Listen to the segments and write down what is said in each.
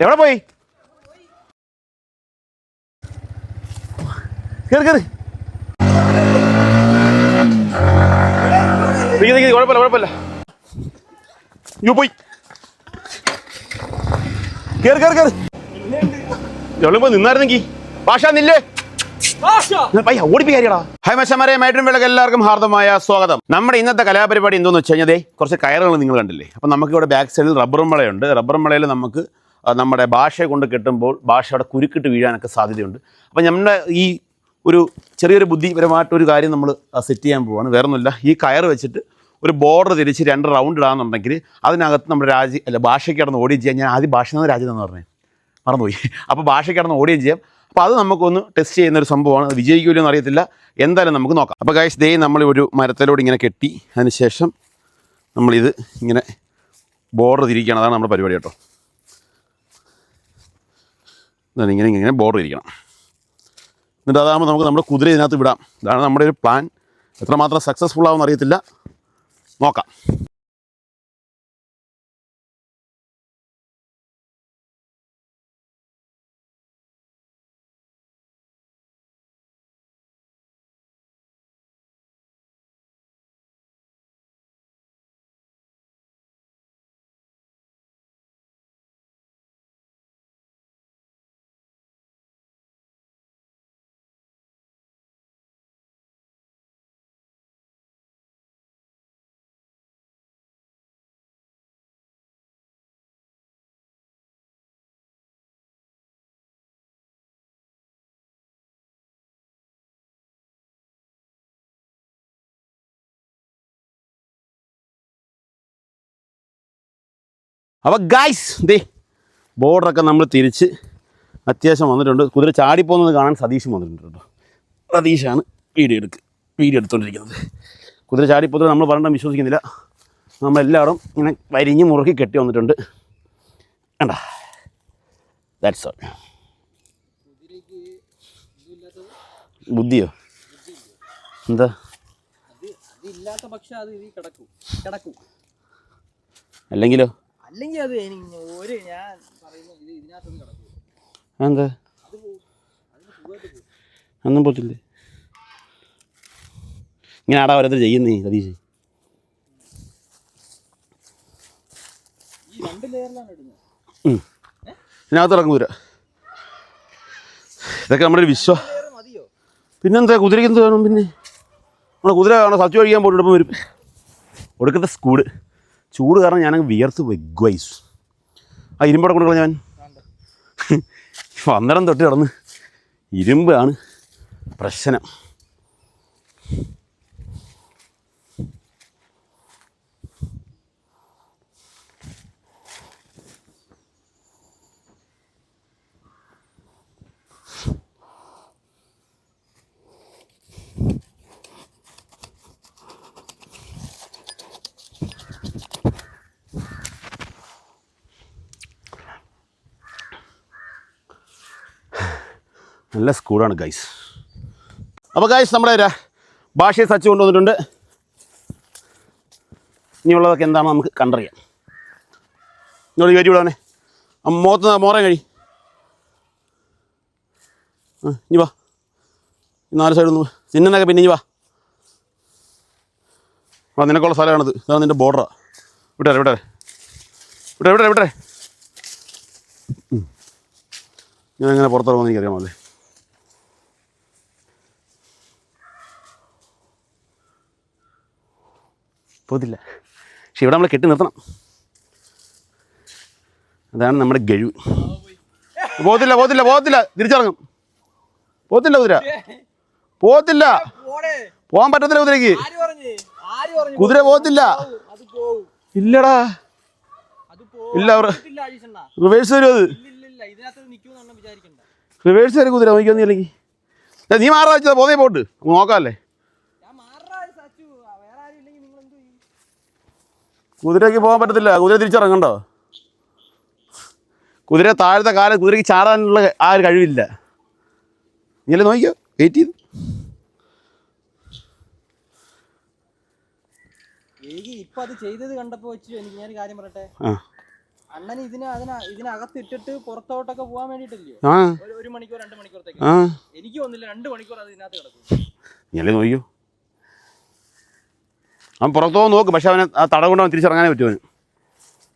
എവിടെ പോയി? നിക്ക് കുഴപ്പമില്ല കുഴപ്പമില്ല. യു പോയി. കേറി കേറി കേറി. എവിടെ പോയി നിന്നായിരുന്നെങ്കി. ഭാഷ നില്ലേ. ഓടിപ്പിക്കാരിയടാ ഹായ് മച്ചമാരെ മേട്ടും വിളക്ക് എല്ലാവർക്കും ഹാർദമായ സ്വാഗതം. നമ്മുടെ ഇന്നത്തെ കലാപരിപാടി എന്തോന്ന് വെച്ച് കഴിഞ്ഞാൽ കുറച്ച് കയറുകൾ നിങ്ങൾ കണ്ടില്ലേ? അപ്പം നമുക്ക് ഇവിടെ ബാക്ക് സൈഡിൽ റബ്ബറും വളയുണ്ട് റബ്ബറും വളയിൽ നമുക്ക് നമ്മുടെ ഭാഷയെ കൊണ്ട് കെട്ടുമ്പോൾ ഭാഷ അവിടെ കുരുക്കിട്ട് വീഴാനൊക്കെ സാധ്യതയുണ്ട്. അപ്പം നമ്മുടെ ഈ ഒരു ചെറിയൊരു ബുദ്ധിപരമായിട്ടൊരു കാര്യം നമ്മൾ സെറ്റ് ചെയ്യാൻ പോവാണ്. വേറൊന്നുമില്ല ഈ കയർ വെച്ചിട്ട് ഒരു ബോർഡർ തിരിച്ച് രണ്ട് റൗണ്ട് ഇടാന്നുണ്ടെങ്കിൽ അതിനകത്ത് നമ്മുടെ രാജ്യ അല്ല ഭാഷയ്ക്ക് കിടന്ന് ഓടി ചെയ്യാം ഞാൻ ആദ്യം ഭാഷ എന്ന രാജ്യം എന്ന് പറഞ്ഞത് മറന്നുപോയി. അപ്പോൾ ഭാഷയ്ക്ക് കിടന്ന് ഓടിയും ചെയ്യാം. അപ്പോൾ അത് നമുക്കൊന്ന് ടെസ്റ്റ് ചെയ്യുന്ന ഒരു സംഭവമാണ്. അത് വിജയിക്കുമല്ലോ എന്ന് അറിയത്തില്ല. എന്തായാലും നമുക്ക് നോക്കാം. അപ്പോൾ കാശ് ദേ നമ്മൾ ഒരു മരത്തിലൂടെ ഇങ്ങനെ കെട്ടി അതിന് ശേഷം നമ്മളിത് ഇങ്ങനെ ബോർഡർ തിരിക്കുകയാണ്. അതാണ് നമ്മുടെ പരിപാടി കേട്ടോ. ഇതാണ് ഇങ്ങനെ ഇങ്ങനെ ബോർഡർ ഇരിക്കണം. എന്നിട്ട് അതാകുമ്പോൾ നമുക്ക് നമ്മുടെ കുതിര ഇതിനകത്ത് വിടാം. ഇതാണ് നമ്മുടെ ഒരു പ്ലാൻ എത്രമാത്രം സക്സസ്ഫുൾ ആവുമെന്ന് അറിയത്തില്ല. നോക്കാം. അപ്പോൾ ഗൈസ് ദേ ബോർഡറൊക്കെ നമ്മൾ തിരിച്ച് അത്യാവശ്യം വന്നിട്ടുണ്ട്. കുതിര ചാടിപ്പോകുന്നത് കാണാൻ സതീഷ് വന്നിട്ടുണ്ട് കേട്ടോ. സതീഷാണ് വീഡിയോ എടുക്ക് വീഡിയോ എടുത്തുകൊണ്ടിരിക്കുന്നത് കുതിര ചാടിപ്പോകുന്നത് നമ്മൾ പറഞ്ഞിട്ട് വിശ്വസിക്കുന്നില്ല. നമ്മളെല്ലാവരും ഇങ്ങനെ വരിഞ്ഞ് മുറുക്കി കെട്ടി വന്നിട്ടുണ്ട്. വേണ്ട ദാറ്റ്സ് ഓൾ ബുദ്ധിയോ? എന്താ? അതില്ലാത്ത പക്ഷെ അത് ഇതിൽ കിടക്കും. കിടക്കും. അല്ലെങ്കിലോ? അല്ലെങ്കിൽ അത് എനിക്ക് ഒരു ഞാൻ പറയുന്നത് ഇത് ഇതിനകത്തൊന്നും കിടക്കും എന്താ ഒന്നും പോത്തില്ലേ? ഇങ്ങനെ ആടാ ഓരോരുത്തർ ചെയ്യുന്നേ സതീഷ്. ഇതിനകത്ത് ഇറങ്ങും കുതിര. ഇതൊക്കെ നമ്മുടെ ഒരു വിശ്വ പിന്നെന്താ കുതിരയ്ക്ക് എന്ത് വേണം പിന്നെ? നമ്മളെ കുതിര കാണാൻ സത്യം കഴിക്കാൻ പോയിട്ട് വരും. ഒടുക്കത്തെ സ്കൂട് ചൂട് കാരണം ഞാനങ്ങ് വിയർത്ത് വെഗ്വൈസ് ആ ഇരുമ്പോടെ കൊടുക്കണം ഞാൻ അന്നേരം തൊട്ട് കിടന്ന് ഇരുമ്പാണ് പ്രശ്നം. നല്ല സ്കൂളാണ് ഗൈസ് അപ്പോൾ ഗൈസ് നമ്മുടെ ഭാഷയെ സച്ച് കൊണ്ടുവന്നിട്ടുണ്ട്. ഇനിയുള്ളതൊക്കെ എന്താണെന്ന് നമുക്ക് കണ്ടറിയാം. ഇങ്ങോട്ട് കയറ്റി വിടാനെ മുഖത്ത് മോറൻ കഴി. ഇനി വാ. നാല് സൈഡിൽ നിന്ന് നിന്നൊക്കെ പിന്നെ ഇനി വാ. ആ നിനക്കുള്ള സ്ഥലമാണിത്. ഇതാണ് നിന്റെ ബോർഡറാ വിട്ടേ വിട്ടേ വിട്ടേ വിട്ടേ വിട്ടേ ഞാൻ എങ്ങനെ പുറത്തിറങ്ങുമെന്ന് എനിക്കറിയാമല്ലേ പോകത്തില്ല. പക്ഷെ ഇവിടെ നമ്മൾ കെട്ടി നിർത്തണം. അതാണ് നമ്മുടെ ഗഴിവ് പോകത്തില്ല പോകത്തില്ല പോകത്തില്ല. തിരിച്ചിറങ്ങും. പോകത്തില്ല കുതിര. പോകത്തില്ല. പോടേ പോകാൻ പറ്റത്തില്ല കുതിരക്ക് കുതിര പോവും ഇല്ലടാ. ഇല്ല റിവേഴ്സ് വരും അത്? റിവേഴ്സ് വരും കുതിര നോക്കിയൊന്നുമില്ലെങ്കിൽ നീ മാറാ വെച്ചാൽ പോന്നേ പോട്ട് നോക്കാമല്ലേ ഞാൻ മാറാ സച്ചു വേറെ ആരും ഇല്ലെങ്കിൽ നിങ്ങൾ എന്ത് ചെയ്യും കുതിരയ്ക്ക് പോകാൻ പറ്റത്തില്ല. കുതിര തിരിച്ചിറങ്ങണ്ടോ? കുതിര താഴത്തെ കാലം കുതിരയ്ക്ക് ചാടാനുള്ള ആ ഒരു കഴിവില്ല. നീല്ലേ നോക്കിയോ വെയിറ്റ് ചെയ്ത്. എനിക്ക് ഇപ്പൊ അത് ചെയ്തത് കണ്ടപ്പോ വെച്ച് എനിക്ക് ഞാൻ കാര്യം പറയട്ടെ? അണ്ണൻ ഇതിന് അതിന ഇതിനകത്ത് ഇട്ടിട്ട് പുറത്തോട്ടൊക്കെ പോകാൻ വേണ്ടിട്ടല്ലയോ ഒരു മണിക്കൂർ രണ്ട് മണിക്കൂറത്തേക്ക്. എനിക്ക് ഒന്നില്ല രണ്ട് മണിക്കൂർ അത് ഇതിനകത്ത് കിടക്കും. നീയല്ലേ നോക്കിയോ അവൻ പുറത്തോ നോക്ക് പക്ഷെ അവനെ ആ തട കൊണ്ട് അവൻ തിരിച്ചിറങ്ങാനേ പറ്റുമോ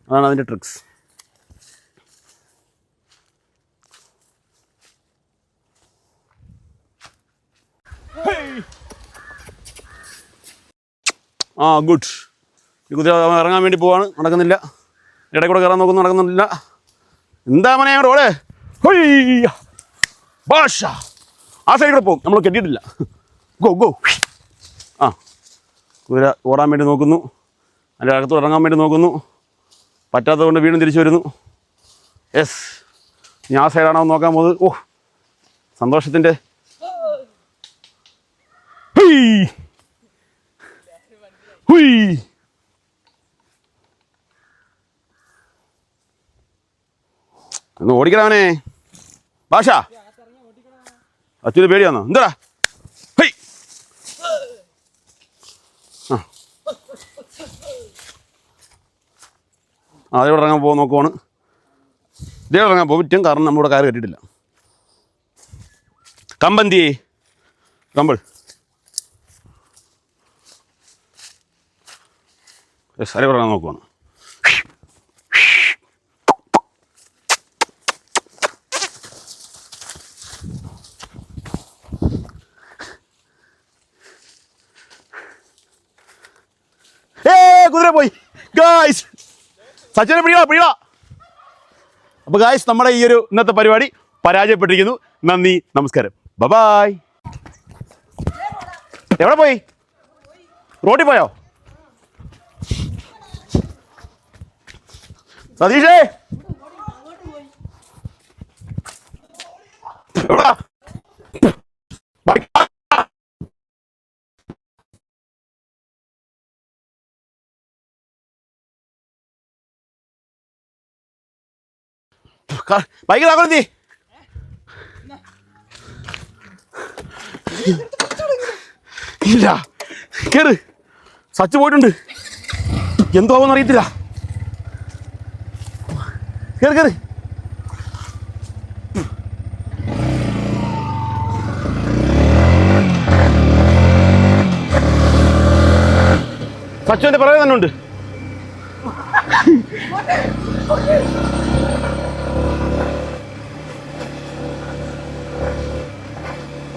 അതാണ് അതിന്റെ ട്രിക്സ് ആ ഗുഡ് ഈ കുതിര ഇറങ്ങാൻ വേണ്ടി പോവാണ്. നടക്കുന്നില്ല. ഇടയ്ക്കൂടെ കൂടെ കയറാൻ നോക്കുന്നു നടക്കുന്നില്ല. എന്താ മനെ ഓടെ? ഭാഷ ആ സൈഡിൽ പോകും നമ്മൾ കെട്ടിയിട്ടില്ല. ഗോ ഗോ ആ. കുതിര ഓടാൻ വേണ്ടി നോക്കുന്നു. അതിന്റെ അകത്ത് ഇറങ്ങാൻ വേണ്ടി നോക്കുന്നു. പറ്റാത്തത് കൊണ്ട് വീണ്ടും തിരിച്ചു വരുന്നു. യെസ് ഞാൻ ആ സൈഡാണോ നോക്കാൻ പോകുന്നത്. ഓ സന്തോഷത്തിന്റെ. ഹുയ്. ഒന്ന് ഓടിക്കണവനെ ഭാഷ അച്ഛന് പേടിയാന്നോ? എന്താടാ? ആ ആ ഇറങ്ങാൻ പോകാൻ നോക്കുവാണ്. ഇതേ ഇറങ്ങാൻ പറ്റും. കാരണം നമ്മുടെ കാറ് കെട്ടിയിട്ടില്ല. കമ്പന്തി കമ്പിൾ. സാരി പറഞ്ഞാൽ നോക്കുവാണ് ഏ കുതിര പോയി ഗായ്സ് സച്ചിനെ പിടിക്കടാ പിടിക്കടാ അപ്പോൾ ഗായ്സ് നമ്മുടെ ഈ ഒരു ഇന്നത്തെ പരിപാടി പരാജയപ്പെട്ടിരിക്കുന്നു. നന്ദി നമസ്കാരം. ബബായ് എവിടെ പോയി? റോഡിൽ പോയോ? സതീഷേ ബൈക്ക് താക്കോലെത്തി ഇല്ല. കേറ്. സച്ച് പോയിട്ടുണ്ട്. എന്തോ അറിയത്തില്ല. കേറ് കേറ്. സച്ചു എന്റെ പിറകെ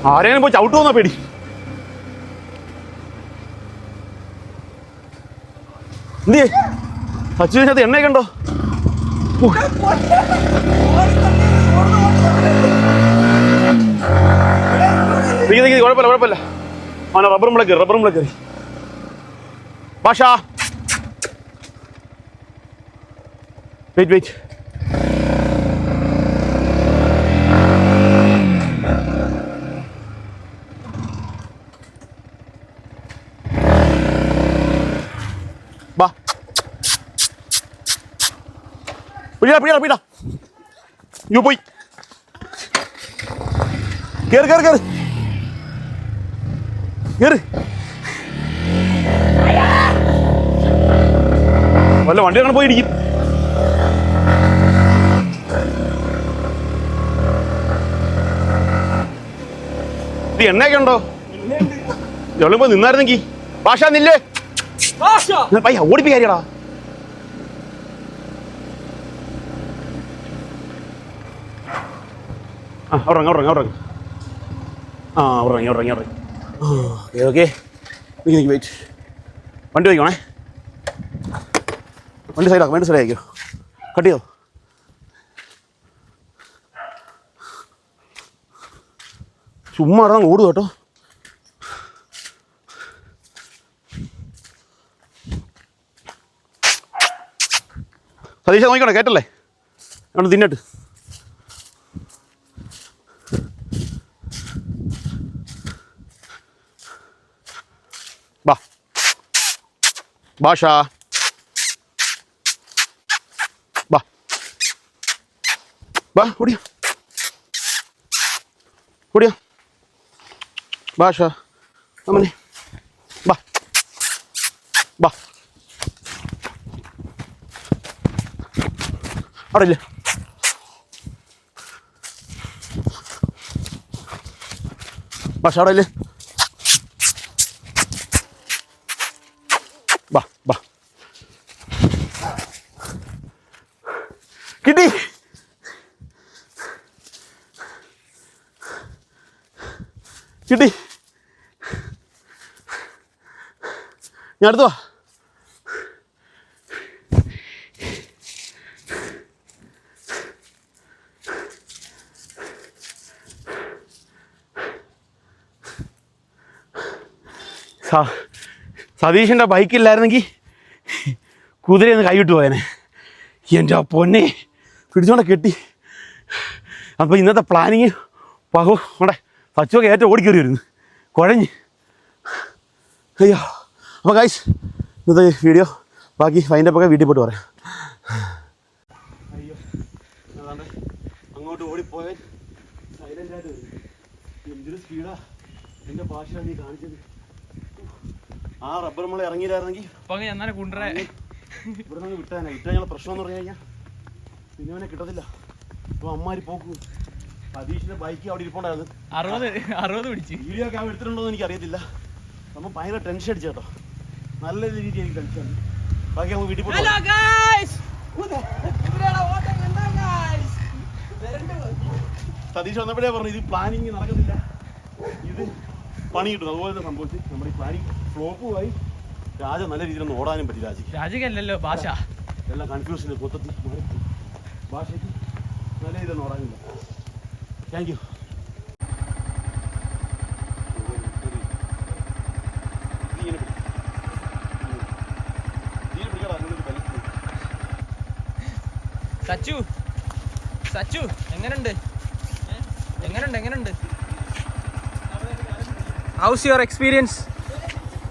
ആരെങ്കിലും പോയി ചവിട്ടു പോന്നാ പേടി. എന്തേ സച്ചുവിനകത്ത് എണ്ണയൊക്കെ ഉണ്ടോ? കുഴപ്പമില്ല കുഴപ്പമില്ല. അവനെ റബ്ബറും വിളക്ക് റബ്ബറും വിളക്ക് ഭാഷ വെയിറ്റ് വെയിറ്റ് പിടിയാ പിടിയാ പിടിയാ യു പോയി. കേറ് കേറ് കേറ്. കേറ്. വല്ല വണ്ടി അങ്ങനെ പോയി ഇടിക്കും. ഇത് എണ്ണയൊക്കെ ഉണ്ടോ? എവിടെ പോയി നിന്നായിരുന്നെങ്കി. ഭാഷ നില്ലേ. പയ്യ ഓടിപ്പിക്കാരിയടാ ആ ഉറങ്ങ ഉറങ്ങ. ഇറങ്ങ്. ആ ഉറങ്ങി ഉറങ്ങി ഉറങ്ങി. ഓക്കെ ഓക്കെ നിൽക്കി നിൽക്കി വെയിറ്റ് വണ്ടി വയ്ക്കണേ വണ്ടി സൈഡാക്കും വണ്ടി സൈഡാക്കിയോ കട്ട് ചെയ്തോ. ചുമ്മാ ഇറങ്ങാൻ ഓടുക കേട്ടോ. സതീശ നോക്കിക്കോണേ കേട്ടല്ലേ? അവിടെ തിന്നിട്ട് ഭാഷ. വാ വാ ഓടിയ. ഓടിയ. ഭാഷ. അമ്മനെ. വാ വാ അവിടെ ഇല്ല ഭാഷ അവിടെ ഇല്ലേ ബാ ബാ കിട്ടി കിട്ടി ഞാൻ അടുത്തുവാ സതീഷിന്റെ ബൈക്കില്ലായിരുന്നെങ്കിൽ കുതിരയൊന്ന് കൈവിട്ട് പോയനെ. എന്റെ ആ പൊന്നെ പിടിച്ചോണ്ട് കെട്ടി. അപ്പോൾ ഇന്നത്തെ പ്ലാനിങ് പകോ അവിടെ സച്ചൊക്കെ ഏറ്റവും ഓടിക്കേറി വരുന്നു കുഴഞ്ഞ്. അയ്യോ. അപ്പോൾ ഗൈസ് ഇന്നത്തെ വീഡിയോ ബാക്കി വൈൻഡപ്പൊക്കെ വീട്ടിൽ പോയിട്ട് പറയാം. അയ്യോ. അങ്ങോട്ട് ഓടിപ്പോയാൽ സൈലന്റായിട്ട് വരും. എന്തൊരു സ്പീഡാ എന്റെ ഭാഷ നീ കാണിച്ചത്. ആ റബ്ബർ നമ്മൾ ഇറങ്ങിയില്ലായിരുന്നെങ്കിൽ ഇവിടെ നിന്ന് വിട്ടാനാ വിട്ടാ ഞങ്ങളെ പ്രശ്നം എന്ന് പറഞ്ഞു കഴിഞ്ഞാൽ പിന്നെ അവനെ കിട്ടത്തില്ല. അപ്പോൾ അമ്മാരി പോക്കു. സതീഷിന്റെ ബൈക്ക് അവിടെ ഇരിപ്പുണ്ടായിരുന്നു. അറുപത് അറുപത് പിടിച്ച്. വീഡിയോ ഒക്കെ അവൻ എടുത്തിട്ടുണ്ടോ എന്ന് എനിക്ക് അറിയത്തില്ല നമ്മൾ ഭയങ്കര ടെൻഷൻ അടിച്ചു കേട്ടോ. നല്ല രീതിയിൽ എനിക്ക് ടെൻഷൻ ബാക്കി നമുക്ക് വീട്ടിൽ പോയി സതീഷ് വന്നപ്പോഴേ പറഞ്ഞു ഇത് പ്ലാനിങ് നടക്കുന്നില്ല ഇത് പണി കിട്ടും അതുപോലെ തന്നെ സംഭവിച്ചു നമ്മുടെ ഈ പ്ലാനിങ് ഫ്ലോപ്പുമായി രാജ നല്ല രീതിയിൽ ഒന്ന് ഓടാനും പറ്റി രാജി രാജകല്ലോ ഭാഷ. എല്ലാം കൺഫ്യൂഷൻ മൊത്തത്തിൽ. ഭാഷയ്ക്ക് നല്ല രീതിയിൽ ഓടാനില്ല. Thank you Sachu. സച്ചു എങ്ങനുണ്ട്? എങ്ങനുണ്ട് എങ്ങനുണ്ട്? How's your experience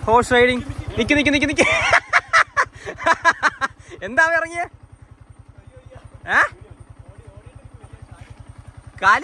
horse riding നിക്ക് നിക്ക് നിക്ക് നിക്ക്. എന്താ ഇറങ്ങിയ? ഏ? കാൽ?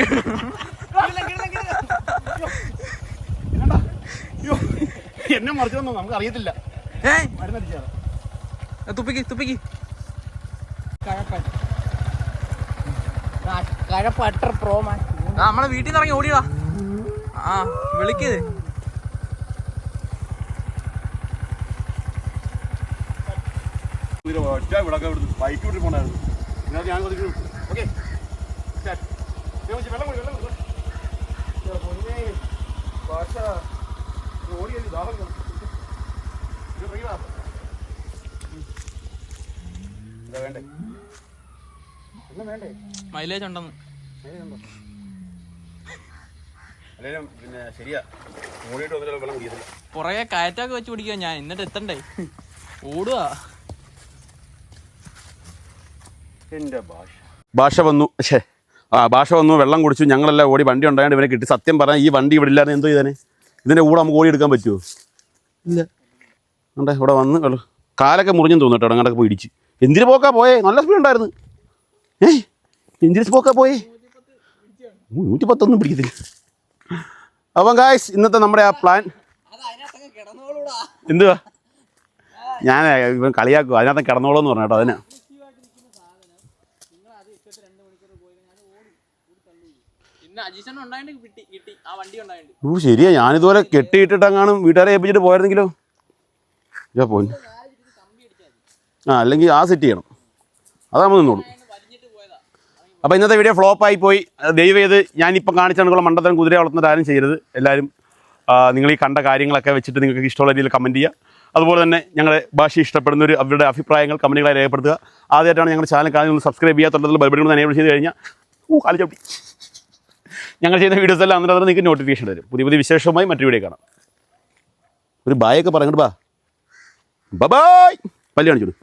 എന്നെ മറിച്ചൊന്നും നമുക്ക് അറിയത്തില്ല. തുപ്പിക്ക് തുപ്പിക്ക്. നമ്മളെ വീട്ടിൽ നിന്ന് ഇറങ്ങി ഓടിയതാ ആ വിളിക്കത് ഒറ്റ ഇവിടെ ബൈക്ക് വിട്ടിട്ട് പോണായിരുന്നു. ഞാൻ ഓക്കെ. മൈലേജ് ഉണ്ടെന്ന്. പിന്നെ ശരിയാ. ഓടിയിട്ട് വന്നിട്ട് വെള്ളം കുടിക്കത്തില്ല. പുറകെ കയറ്റൊക്കെ വെച്ച് പിടിക്കുക ഞാൻ. എന്നിട്ട് എത്തണ്ടേ? ഓടുക എന്റെ ഭാഷ. ഭാഷ വന്നു. ഷേ ആ ഭാഷ വന്നു വെള്ളം കുടിച്ചു ഞങ്ങളെല്ലാം ഓടി വണ്ടി ഉണ്ടായത് ഇവനെ കിട്ടി. സത്യം പറഞ്ഞാൽ ഈ വണ്ടി ഇവിടെ ഇല്ലാതെ എന്തോ ചെയ്തേനെ? ഇതിന്റെ കൂടെ നമുക്ക് ഓടി എടുക്കാൻ പറ്റുമോ ഇല്ല. ഉണ്ടേ ഇവിടെ വന്ന് കാലൊക്കെ മുറിഞ്ഞു തോന്നിട്ടോ അങ്ങോട്ടൊക്കെ പോയി ഇടിച്ച്. എന്തിന് പോക്കാ പോയേ? നല്ല സ്പീഡ് ഉണ്ടായിരുന്നു. ഏ എന്തിനു പോക്കാ പോയേ? നൂറ്റി പത്തൊന്നും പിടിക്കത്തില്ല. അപ്പം ഗായ്സ് ഇന്നത്തെ നമ്മുടെ ആ പ്ലാൻ എന്തുവാ? ഞാൻ ഇവൻ കളിയാക്കുക അതിനകത്ത് കിടന്നോളൂ എന്ന് പറഞ്ഞു കേട്ടോ അതിനാ ഇന്ന് അജീഷൻ ഉണ്ടായിട്ട് കിട്ടി കിട്ടി ആ വണ്ടി ഉണ്ടായിട്ട് ഓ ശരിയാ. ഞാനിതുപോലെ കെട്ടിയിട്ടിട്ടെങ്ങാനും വീട്ടുകാരെ ഏൽപ്പിച്ചിട്ട് പോയിരുന്നെങ്കിലോ ഞാൻ പോന്നു ആ അല്ലെങ്കിൽ ആ സെറ്റ് ചെയ്യണം. അതാകുമ്പോൾ നിന്നോളൂ. അപ്പോൾ ഇന്നത്തെ വീഡിയോ ഫ്ലോപ്പായി പോയി. ദയവ് ചെയ്ത് ഞാനിപ്പോൾ കാണിച്ച കണക്കുള്ള മണ്ടത്തരം കുതിര വളർത്തുന്നത് ആരും ചെയ്യരുത്. എല്ലാവരും നിങ്ങൾ ഈ കണ്ട കാര്യങ്ങളൊക്കെ വെച്ചിട്ട് നിങ്ങൾക്ക് ഇഷ്ടമുള്ള രീതിയിൽ കമന്റ് ചെയ്യുക. അതുപോലെ തന്നെ ഞങ്ങളുടെ ഭാഷ ഇഷ്ടപ്പെടുന്നവർ അവരുടെ അഭിപ്രായങ്ങൾ കമന്റുകളായി രേഖപ്പെടുത്തുക. ആദ്യമായിട്ടാണ് ഞങ്ങളുടെ ചാനൽ കാണുന്നത്. സബ്സ്ക്രൈബ് ചെയ്യാത്തുള്ളതിൽ ബൈബിൾ എനേബിൾ ചെയ്ത് കഴിഞ്ഞാൽ ഓ കാലി ചവിട്ടി. ഞങ്ങൾ ചെയ്യുന്ന വീഡിയോസ് എല്ലാം അന്നേരം നിങ്ങൾക്ക് നോട്ടിഫിക്കേഷൻ തരും പുതിയ പുതിയ വിശേഷവുമായി മറ്റു വീഡിയോ കാണാം. ഒരു ബായൊക്കെ പറഞ്ഞിട്ട് ബാ ബബായ് പല്ല് കാണിച്ചോളൂ.